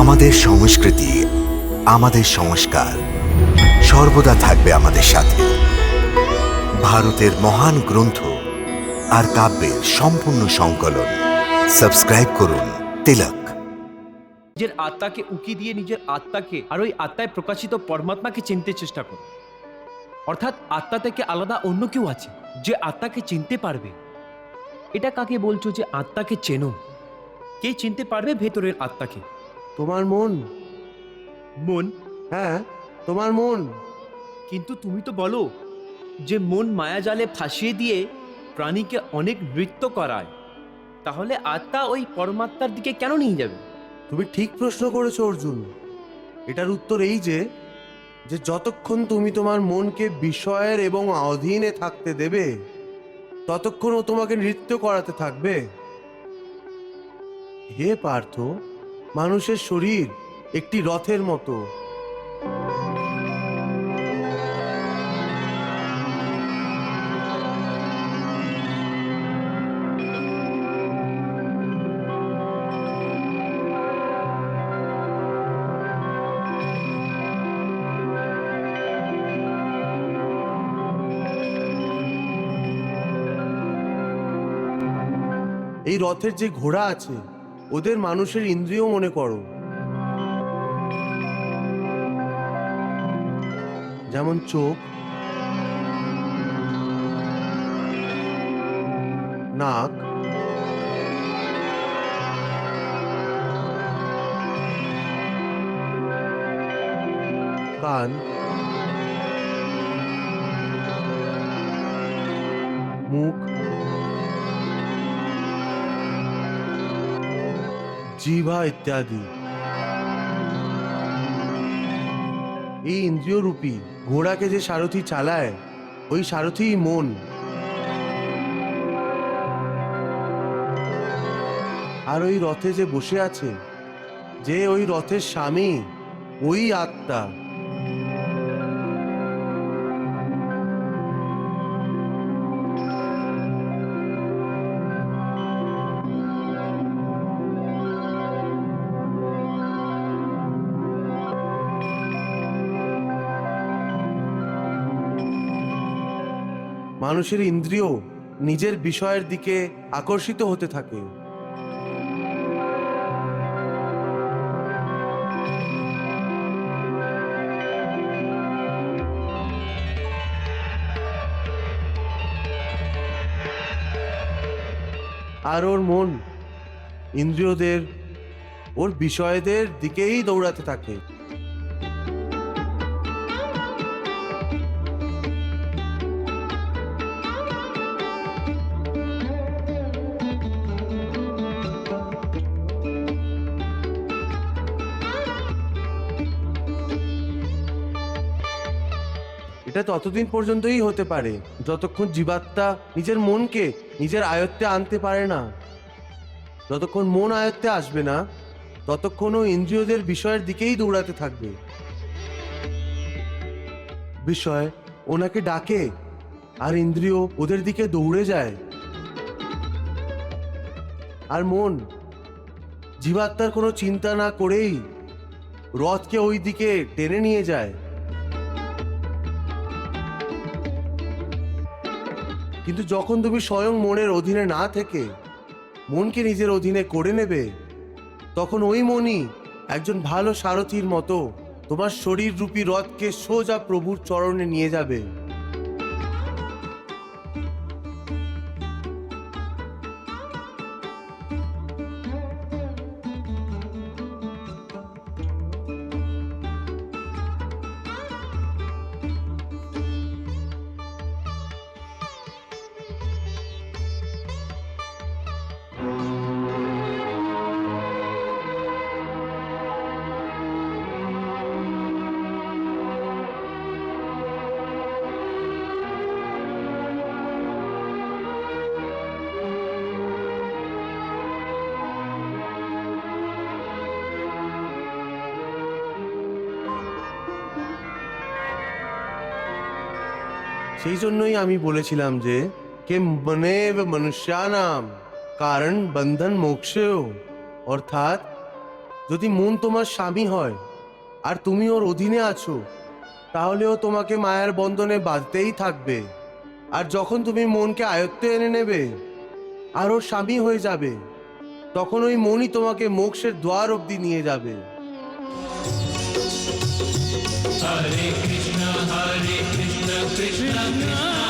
আমাদের সংস্কৃতি, আমাদের সংস্কার সর্বদা থাকবে আমাদের সাথে। ভারতের মহান গ্রন্থ আর কাব্যের সম্পূর্ণ সংকলন। সাবস্ক্রাইব করুন তিলক। নিজের আত্মাকে উকি দিয়ে নিজের আত্মাকে আর ওই আত্মায় প্রকাশিত পরমাত্মাকে চিনতে চেষ্টা করো অর্থাৎ আত্মা থেকে আলাদা অন্য কেউ আছে, যে আত্মাকে চিনতে পারবে। এটা কাকে বলছো যে আত্মাকে চেনো? কে চিনতে পারবে ভেতরের আত্মাকে? তোমার মন। মন? হ্যাঁ তোমার মন। কিন্তু তুমি তো বলো যে মন মায়াজালে ফাঁসিয়ে দিয়ে প্রাণীকে অনেক নৃত্য করায় তাহলে আত্মা ওই পরমাত্মার দিকে কেন নিয়ে যাবে? তুমি ঠিক প্রশ্ন করেছ অর্জুন। এটার উত্তর এই যে যে যতক্ষণ তুমি তোমার মনকে বিষয়ের এবং অধীনে থাকতে দেবে ততক্ষণ ও তোমাকে নৃত্য করাতে থাকবে। হে পার্থ মানুষের শরীর একটি রথের মতো। এই রথের যে ঘোড়া আছে ওদের মানুষের ইন্দ্রিয় মনে করো। যেমন চোখ নাক কান মুখ জিভা ইত্যাদি। এই ইন্দ্রিয় রূপী ঘোড়াকে যে সারথি চালায়, ওই সারথি মন। আর ওই রথে যে বসে আছে, যে ওই রথের স্বামী, ওই আত্মা। মানুষের ইন্দ্রিয় নিজের বিষয়ের দিকে আকর্ষিত হতে থাকে। আর ওর মন ইন্দ্রিয়দের, ওর বিষয়দের দিকেই দৌড়াতে থাকে। এটা ততদিন পর্যন্তই হতে পারে, যতক্ষণ জীবাত্মা নিজের মনকে নিজের আয়ত্তে আনতে পারে না। যতক্ষণ মন আয়ত্তে আসবে না ততক্ষণ ও ইন্দ্রিয়দের বিষয়ের দিকেই দৌড়াতে থাকবে। বিষয় ওনাকে ডাকে আর ইন্দ্রিয় ওদের দিকে দৌড়ে যায়। আর মন, জীবাত্মার কোনো চিন্তা না করেই রথকে ওই দিকে টেনে নিয়ে যায়। কিন্তু যখন তুমি স্বয়ং মনের অধীনে না থেকে মনকে নিজের অধীনে করে নেবে, তখন ওই মনই একজন ভালো সারথীর মতো তোমার শরীর রূপী রথকে সোজা প্রভুর চরণে নিয়ে যাবে। সেই জন্যই আমি বলেছিলাম যে কে মনেব মনুষ্যানাম? কারণ বন্ধন মোক্ষেও। অর্থাৎ যদি মন তোমার স্বামী হয় আর তুমি ওর অধীনে আছো তাহলে ও তোমাকে মায়ার বন্ধনে বাঁধতেই থাকবে। আর যখন তুমি মনকে আয়ত্তে এনে নেবে আর ওর স্বামী হয়ে যাবে তখন ওই মনই তোমাকে মোক্ষের দ্বার অবধি নিয়ে যাবে। Hare Krishna, Hare não tem nada.